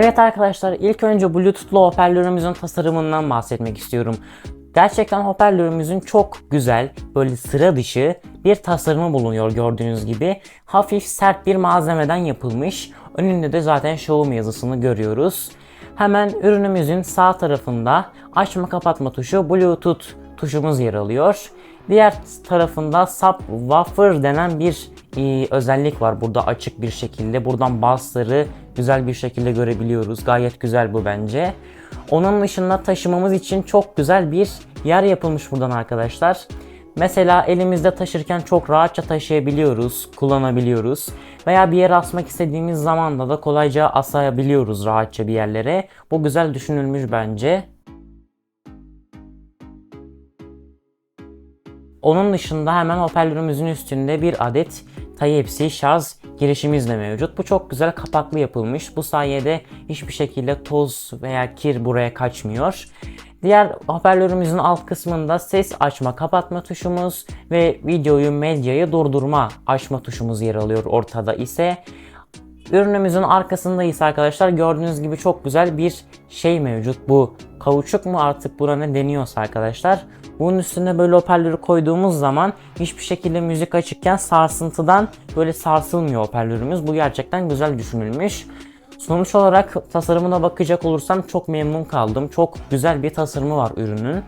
Evet arkadaşlar ilk önce Bluetooth'lu hoparlörümüzün tasarımından bahsetmek istiyorum. Gerçekten hoparlörümüzün çok güzel, böyle sıra dışı bir tasarımı bulunuyor gördüğünüz gibi. Hafif sert bir malzemeden yapılmış. Önünde de zaten Xiaomi yazısını görüyoruz. Hemen ürünümüzün sağ tarafında açma kapatma tuşu Bluetooth tuşumuz yer alıyor. Diğer tarafında subwoofer denen bir e, özellik var burada açık bir şekilde. Buradan bassları güzel bir şekilde görebiliyoruz. Gayet güzel bu bence. Onun dışında taşımamız için çok güzel bir yer yapılmış buradan arkadaşlar. Mesela elimizde taşırken çok rahatça taşıyabiliyoruz, kullanabiliyoruz. Veya bir yere asmak istediğimiz zaman da da kolayca asabiliyoruz rahatça bir yerlere. Bu güzel düşünülmüş bence. Onun dışında hemen hoparlörümüzün üstünde bir adet Type-C şarj girişimiz de mevcut. Bu çok güzel kapaklı yapılmış. Bu sayede hiçbir şekilde toz veya kir buraya kaçmıyor. Diğer hoparlörümüzün alt kısmında ses açma kapatma tuşumuz ve videoyu medyayı durdurma açma tuşumuz yer alıyor. Ortada ise Ürünümüzün arkasında ise arkadaşlar gördüğünüz gibi çok güzel bir şey mevcut. Bu kauçuk mu artık buna ne deniyorsa arkadaşlar. Bunun üstüne böyle hoparlörü koyduğumuz zaman hiçbir şekilde müzik açıkken sarsıntıdan böyle sarsılmıyor hoparlörümüz. Bu gerçekten güzel düşünülmüş. Sonuç olarak tasarımına bakacak olursam çok memnun kaldım. Çok güzel bir tasarımı var ürünün.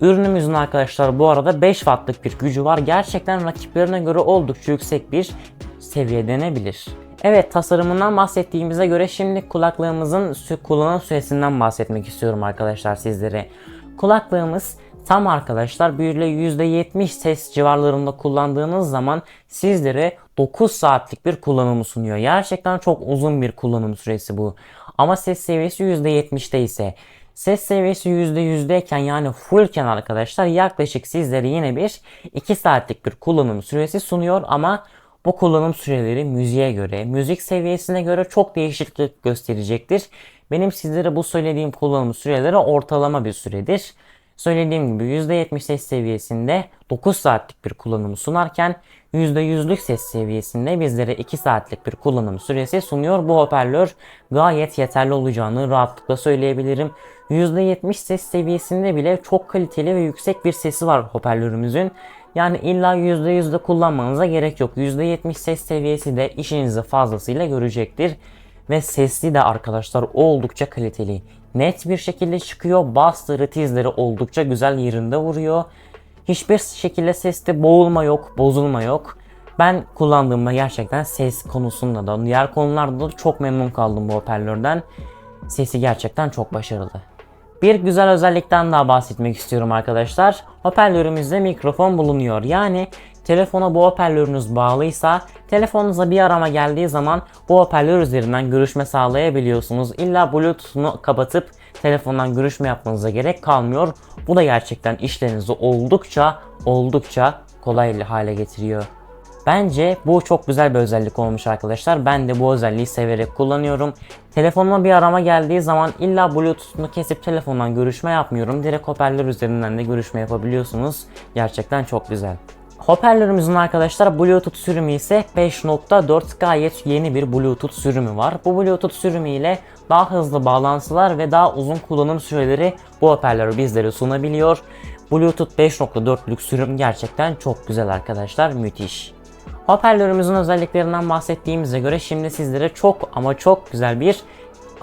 Ürünümüzün arkadaşlar bu arada 5 wattlık bir gücü var. Gerçekten rakiplerine göre oldukça yüksek bir seviye denebilir. Evet tasarımından bahsettiğimize göre şimdi kulaklığımızın kullanım süresinden bahsetmek istiyorum arkadaşlar sizlere. Kulaklığımız tam arkadaşlar böyle %70 ses civarlarında kullandığınız zaman sizlere 9 saatlik bir kullanımı sunuyor. Gerçekten çok uzun bir kullanım süresi bu. Ama ses seviyesi %70'te ise Ses seviyesi %100'deyken yani fullken arkadaşlar yaklaşık sizlere yine bir 2 saatlik bir kullanım süresi sunuyor ama bu kullanım süreleri müziğe göre, müzik seviyesine göre çok değişiklik gösterecektir. Benim sizlere bu söylediğim kullanım süreleri ortalama bir süredir. Söylediğim gibi %70 ses seviyesinde 9 saatlik bir kullanımı sunarken %100'lük ses seviyesinde bizlere 2 saatlik bir kullanım süresi sunuyor. Bu hoparlör gayet yeterli olacağını rahatlıkla söyleyebilirim. %70 ses seviyesinde bile çok kaliteli ve yüksek bir sesi var hoparlörümüzün. Yani illa %100 de kullanmanıza gerek yok. %70 ses seviyesi de işinizi fazlasıyla görecektir. Ve sesli de arkadaşlar oldukça kaliteli. Net bir şekilde çıkıyor. Bassları, tizleri oldukça güzel yerinde vuruyor. Hiçbir şekilde seste boğulma yok, bozulma yok. Ben kullandığımda gerçekten ses konusunda da diğer konularda da çok memnun kaldım bu hoparlörden. Sesi gerçekten çok başarılı. Bir güzel özellikten daha bahsetmek istiyorum arkadaşlar. Hoparlörümüzde mikrofon bulunuyor. Yani telefona bu hoparlörünüz bağlıysa telefonunuza bir arama geldiği zaman bu hoparlör üzerinden görüşme sağlayabiliyorsunuz. İlla bluetooth'unu kapatıp telefondan görüşme yapmanıza gerek kalmıyor. Bu da gerçekten işlerinizi oldukça oldukça kolay hale getiriyor. Bence bu çok güzel bir özellik olmuş arkadaşlar. Ben de bu özelliği severek kullanıyorum. Telefonuma bir arama geldiği zaman illa bluetooth'unu kesip telefondan görüşme yapmıyorum. Direkt hoparlör üzerinden de görüşme yapabiliyorsunuz. Gerçekten çok güzel. Hoparlörümüzün arkadaşlar Bluetooth sürümü ise 5.4 gayet yeni bir Bluetooth sürümü var. Bu Bluetooth sürümü ile daha hızlı bağlantılar ve daha uzun kullanım süreleri bu hoparlör bizlere sunabiliyor. Bluetooth 5.4'lük sürüm gerçekten çok güzel arkadaşlar müthiş. Hoparlörümüzün özelliklerinden bahsettiğimize göre şimdi sizlere çok ama çok güzel bir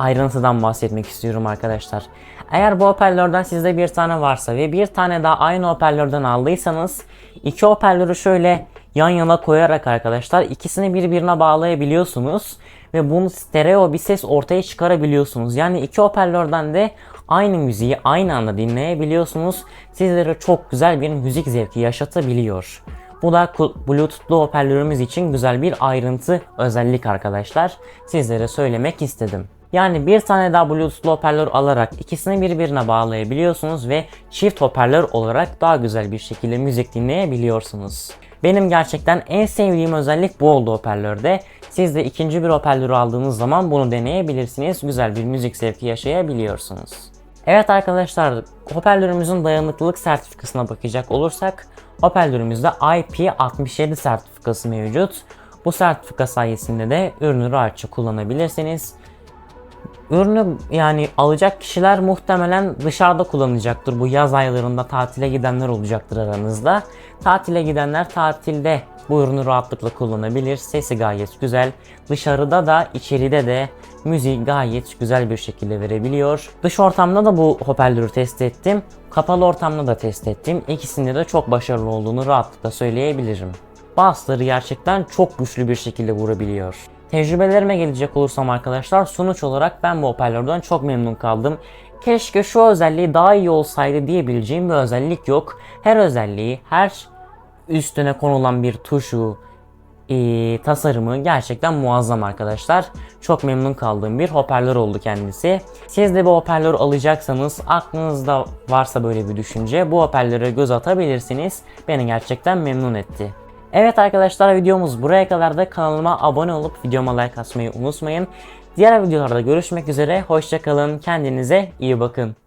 ayrıntıdan bahsetmek istiyorum arkadaşlar. Eğer bu hoparlörden sizde bir tane varsa ve bir tane daha aynı hoparlörden aldıysanız iki hoparlörü şöyle yan yana koyarak arkadaşlar ikisini birbirine bağlayabiliyorsunuz ve bunu stereo bir ses ortaya çıkarabiliyorsunuz. Yani iki hoparlörden de aynı müziği aynı anda dinleyebiliyorsunuz. Sizlere çok güzel bir müzik zevki yaşatabiliyor. Bu da Bluetooth'lu hoparlörümüz için güzel bir ayrıntı özellik arkadaşlar. Sizlere söylemek istedim. Yani bir tane daha Bluetooth'lu hoparlör alarak ikisini birbirine bağlayabiliyorsunuz ve çift hoparlör olarak daha güzel bir şekilde müzik dinleyebiliyorsunuz. Benim gerçekten en sevdiğim özellik bu oldu hoparlörde. Siz de ikinci bir hoparlörü aldığınız zaman bunu deneyebilirsiniz. Güzel bir müzik zevki yaşayabiliyorsunuz. Evet arkadaşlar hoparlörümüzün dayanıklılık sertifikasına bakacak olursak hoparlörümüzde IP67 sertifikası mevcut. Bu sertifika sayesinde de ürünü rahatça kullanabilirsiniz. Ürünü yani alacak kişiler muhtemelen dışarıda kullanacaktır. Bu yaz aylarında tatile gidenler olacaktır aranızda. Tatile gidenler tatilde bu ürünü rahatlıkla kullanabilir. Sesi gayet güzel. Dışarıda da içeride de müziği gayet güzel bir şekilde verebiliyor. Dış ortamda da bu hoparlörü test ettim. Kapalı ortamda da test ettim. İkisinde de çok başarılı olduğunu rahatlıkla söyleyebilirim. Bassları gerçekten çok güçlü bir şekilde vurabiliyor. Tecrübelerime gelecek olursam arkadaşlar sonuç olarak ben bu hoparlörden çok memnun kaldım. Keşke şu özelliği daha iyi olsaydı diyebileceğim bir özellik yok. Her özelliği, her üstüne konulan bir tuşu, ee, tasarımı gerçekten muazzam arkadaşlar. Çok memnun kaldığım bir hoparlör oldu kendisi. Siz de bu hoparlör alacaksanız aklınızda varsa böyle bir düşünce bu hoparlöre göz atabilirsiniz. Beni gerçekten memnun etti. Evet arkadaşlar videomuz buraya kadar da kanalıma abone olup videoma like atmayı unutmayın. Diğer videolarda görüşmek üzere. Hoşçakalın. Kendinize iyi bakın.